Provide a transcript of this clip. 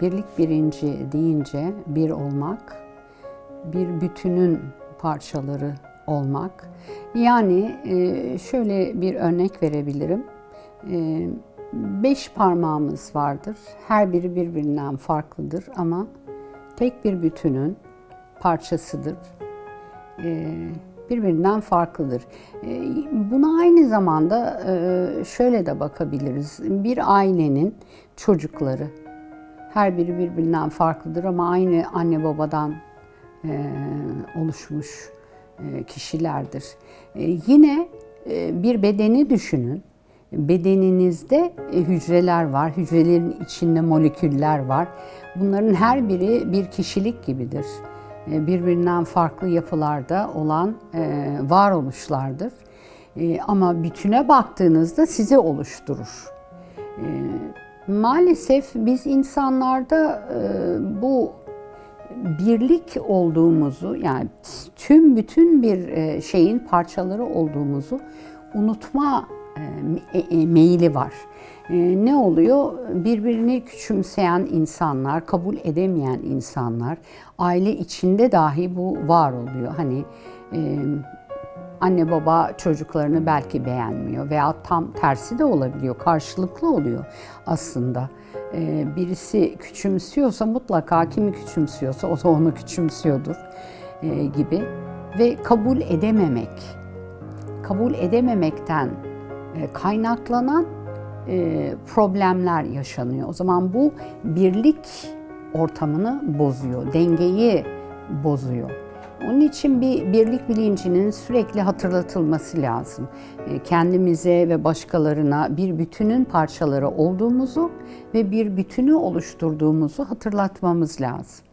Birlik birinci deyince bir olmak, bir bütünün parçaları olmak. Yani e, şöyle bir örnek verebilirim. E, Beş parmağımız vardır. Her biri birbirinden farklıdır ama tek bir bütünün parçasıdır. E, Birbirinden farklıdır. Buna aynı zamanda şöyle de bakabiliriz. Bir ailenin çocukları her biri birbirinden farklıdır ama aynı anne babadan e, oluşmuş e, kişilerdir. E, yine e, bir bedeni düşünün. Bedeninizde e, hücreler var, hücrelerin içinde moleküller var. Bunların her biri bir kişilik gibidir. E, Birbirinden farklı yapılarda olan e, varoluşlardır. E, Ama bütüne baktığınızda sizi oluşturur. Maalesef biz insanlarda e, bu birlik olduğumuzu yani tüm bütün bir e, şeyin parçaları olduğumuzu unutma e, e, meyili var. E, Ne oluyor? Birbirini küçümseyen insanlar, kabul edemeyen insanlar, aile içinde dahi bu var oluyor. Hani e, anne baba çocuklarını belki beğenmiyor veya tam tersi de olabiliyor, karşılıklı oluyor aslında. Ee, birisi küçümsüyorsa mutlaka kimi küçümsüyorsa o da onu küçümsüyordur e, gibi ve kabul edememek, kabul edememekten e, kaynaklanan e, problemler yaşanıyor. O zaman bu birlik ortamını bozuyor, dengeyi bozuyor. Onun için bir birlik bilincinin sürekli hatırlatılması lazım. E, Kendimize ve başkalarına bir bütünün parçaları olduğumuzu ve bir bütünü oluşturduğumuzu hatırlatmamız lazım.